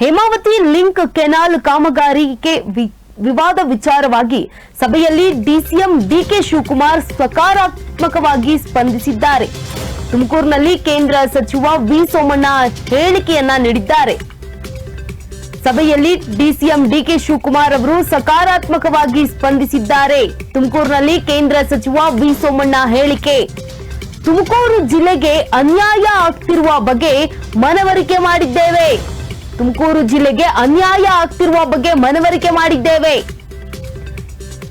Hemavathi link canal ಕಾಮಗಾರಿಗೆ ವಿವಾದ ವಿಚಾರವಾಗಿ ಸಭೆಯಲ್ಲಿ ಡಿಸಿಎಂ ಡಿಕೆ ಶಿವಕುಮಾರ್ ಸಕಾರಾತ್ಮಕವಾಗಿ ಸ್ಪಂದಿಸಿದ್ದಾರೆ. ತುಮಕೂರಿನಲ್ಲಿ ಕೇಂದ್ರ ಸಚಿವ ವಿ ಸೋಮಣ್ಣ ಹೇಳಿಕೆಯನ್ನ ನೀಡಿದ್ದಾರೆ. ಸಭೆಯಲ್ಲಿ ಡಿಸಿಎಂ ಡಿಕೆ ಶಿವಕುಮಾರ್ ಅವರು ಸಕಾರಾತ್ಮಕವಾಗಿ ಸ್ಪಂದಿಸಿದ್ದಾರೆ. ತುಮಕೂರಿನಲ್ಲಿ ಕೇಂದ್ರ ಸಚಿವ ವಿ ಸೋಮಣ್ಣ ಹೇಳಿಕೆ. ತುಮಕೂರು ಜಿಲ್ಲೆಗೆ ಅನ್ಯಾಯ ಆಗ್ತಿರುವ ಬಗ್ಗೆ ಮನವರಿಕೆ ಮಾಡಿದ್ದೇವೆ. ತುಮಕೂರು ಜಿಲ್ಲೆಗೆ ಅನ್ಯಾಯ ಆಗ್ತಿರುವ ಬಗ್ಗೆ ಮನವರಿಕೆ ಮಾಡಿದ್ದೇವೆ.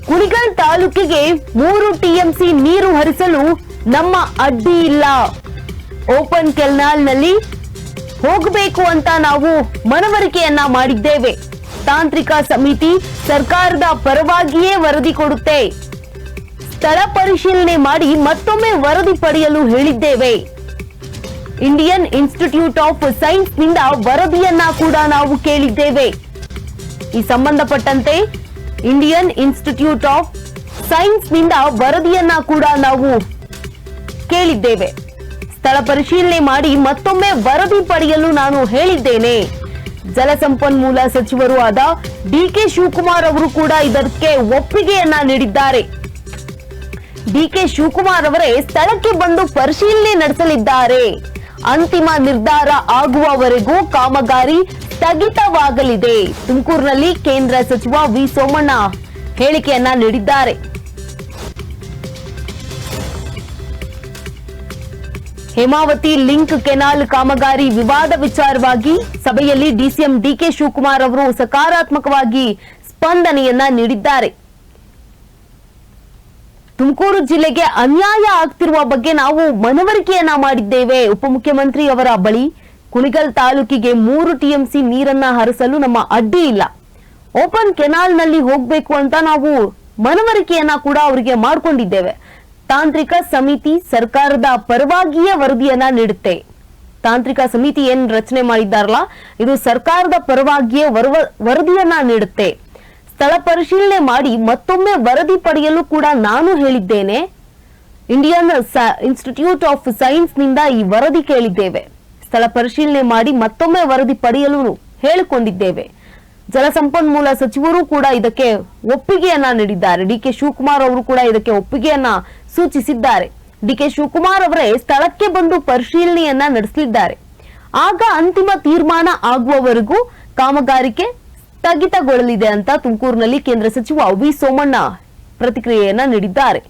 ಕುಣಿಗಲ್ ತಾಲೂಕಿಗೆ ಮೂರು ಟಿಎಂಸಿ ನೀರು ಹರಿಸಲು ನಮ್ಮ ಅಡ್ಡಿ ಇಲ್ಲ. ಓಪನ್ ಕೆನಾಲ್ನಲ್ಲಿ ಹೋಗಬೇಕು ಅಂತ ನಾವು ಮನವರಿಕೆಯನ್ನ ಮಾಡಿದ್ದೇವೆ. ತಾಂತ್ರಿಕ ಸಮಿತಿ ಸರ್ಕಾರದ ಪರವಾಗಿಯೇ ವರದಿ ಕೊಡುತ್ತೆ. ಸ್ಥಳ ಪರಿಶೀಲನೆ ಮಾಡಿ ಮತ್ತೊಮ್ಮೆ ವರದಿ ಪಡೆಯಲು ಹೇಳಿದ್ದೇವೆ. ಇಂಡಿಯನ್ ಇನ್ಸ್ಟಿಟ್ಯೂಟ್ ಆಫ್ ಸೈನ್ಸ್ನಿಂದ ವರದಿಯನ್ನ ಕೂಡ ನಾವು ಕೇಳಿದ್ದೇವೆ. ಈ ಸಂಬಂಧಪಟ್ಟಂತೆ ಇಂಡಿಯನ್ ಇನ್ಸ್ಟಿಟ್ಯೂಟ್ ಆಫ್ ಸೈನ್ಸ್ನಿಂದ ವರದಿಯನ್ನ ಕೂಡ ನಾವು ಕೇಳಿದ್ದೇವೆ. ಸ್ಥಳ ಪರಿಶೀಲನೆ ಮಾಡಿ ಮತ್ತೊಮ್ಮೆ ವರದಿ ಪಡೆಯಲು ನಾನು ಹೇಳಿದ್ದೇನೆ. ಜಲಸಂಪನ್ಮೂಲ ಸಚಿವರು ಆದ ಡಿಕೆ ಶಿವಕುಮಾರ್ ಅವರು ಕೂಡ ಇದಕ್ಕೆ ಒಪ್ಪಿಗೆಯನ್ನ ನೀಡಿದ್ದಾರೆ. ಡಿಕೆ ಶಿವಕುಮಾರ್ ಅವರೇ ಸ್ಥಳಕ್ಕೆ ಬಂದು ಪರಿಶೀಲನೆ ನಡೆಸಲಿದ್ದಾರೆ. ಅಂತಿಮ ನಿರ್ಧಾರ ಆಗುವವರೆಗೂ ಕಾಮಗಾರಿ ಸ್ಥಗಿತವಾಗಲಿದೆ. ತುಮಕೂರಿನಲ್ಲಿ ಕೇಂದ್ರ ಸಚಿವ ವಿ ಸೋಮಣ್ಣ ಹೇಳಿಕೆಯನ್ನ ನೀಡಿದ್ದಾರೆ. ಹೇಮಾವತಿ ಲಿಂಕ್ ಕೆನಾಲ್ ಕಾಮಗಾರಿ ವಿವಾದ ವಿಚಾರವಾಗಿ ಸಭೆಯಲ್ಲಿ ಡಿಸಿಎಂ ಡಿಕೆ ಶಿವಕುಮಾರ್ ಅವರು ಸಕಾರಾತ್ಮಕವಾಗಿ ಸ್ಪಂದನೆಯನ್ನ ನೀಡಿದ್ದಾರೆ. ತುಮಕೂರು ಜಿಲ್ಲೆಗೆ ಅನ್ಯಾಯ ಆಗ್ತಿರುವ ಬಗ್ಗೆ ನಾವು ಮನವರಿಕೆಯನ್ನ ಮಾಡಿದ್ದೇವೆ. ಉಪಮುಖ್ಯಮಂತ್ರಿ ಅವರ ಬಳಿ ಕುಣಿಗಲ್ ತಾಲೂಕಿಗೆ ಮೂರು ಟಿಎಂಸಿ ನೀರನ್ನ ಹರಿಸಲು ನಮ್ಮ ಅಡ್ಡಿ ಇಲ್ಲ. ಓಪನ್ ಕೆನಾಲ್ನಲ್ಲಿ ಹೋಗ್ಬೇಕು ಅಂತ ನಾವು ಮನವರಿಕೆಯನ್ನ ಕೂಡ ಅವರಿಗೆ ಮಾಡ್ಕೊಂಡಿದ್ದೇವೆ. ತಾಂತ್ರಿಕ ಸಮಿತಿ ಸರ್ಕಾರದ ಪರವಾಗಿಯೇ ವರದಿಯನ್ನ ನೀಡುತ್ತೆ. ತಾಂತ್ರಿಕ ಸಮಿತಿ ಏನ್ ರಚನೆ ಮಾಡಿದ್ದಾರಲ್ಲ, ಇದು ಸರ್ಕಾರದ ಪರವಾಗಿಯೇ ವರದಿಯನ್ನ ನೀಡುತ್ತೆ. ಸ್ಥಳ ಪರಿಶೀಲನೆ ಮಾಡಿ ಮತ್ತೊಮ್ಮೆ ವರದಿ ಪಡೆಯಲು ಕೂಡ ನಾನು ಹೇಳಿದ್ದೇನೆ. ಇಂಡಿಯನ್ ಇನ್ಸ್ಟಿಟ್ಯೂಟ್ ಆಫ್ ಸೈನ್ಸ್ನಿಂದ ಈ ವರದಿ ಕೇಳಿದ್ದೇವೆ. ಸ್ಥಳ ಪರಿಶೀಲನೆ ಮಾಡಿ ಮತ್ತೊಮ್ಮೆ ವರದಿ ಪಡೆಯಲು ಹೇಳಿಕೊಂಡಿದ್ದೇವೆ. ಜಲಸಂಪನ್ಮೂಲ ಸಚಿವರು ಕೂಡ ಇದಕ್ಕೆ ಒಪ್ಪಿಗೆಯನ್ನ ನೀಡಿದ್ದಾರೆ. ಡಿಕೆ ಶಿವಕುಮಾರ್ ಅವರು ಕೂಡ ಇದಕ್ಕೆ ಒಪ್ಪಿಗೆಯನ್ನ ಸೂಚಿಸಿದ್ದಾರೆ. ಡಿಕೆ ಶಿವಕುಮಾರ್ ಅವರೇ ಸ್ಥಳಕ್ಕೆ ಬಂದು ಪರಿಶೀಲನೆಯನ್ನ ನಡೆಸಲಿದ್ದಾರೆ. ಆಗ ಅಂತಿಮ ತೀರ್ಮಾನ ಆಗುವವರೆಗೂ ಕಾಮಗಾರಿಕೆ ಸ್ಥಗಿತಗೊಳ್ಳಲಿದೆ ಅಂತ ತುಮಕೂರಿನಲ್ಲಿ ಕೇಂದ್ರ ಸಚಿವ ವಿ ಸೋಮಣ್ಣ ಪ್ರತಿಕ್ರಿಯೆಯನ್ನ ನೀಡಿದ್ದಾರೆ.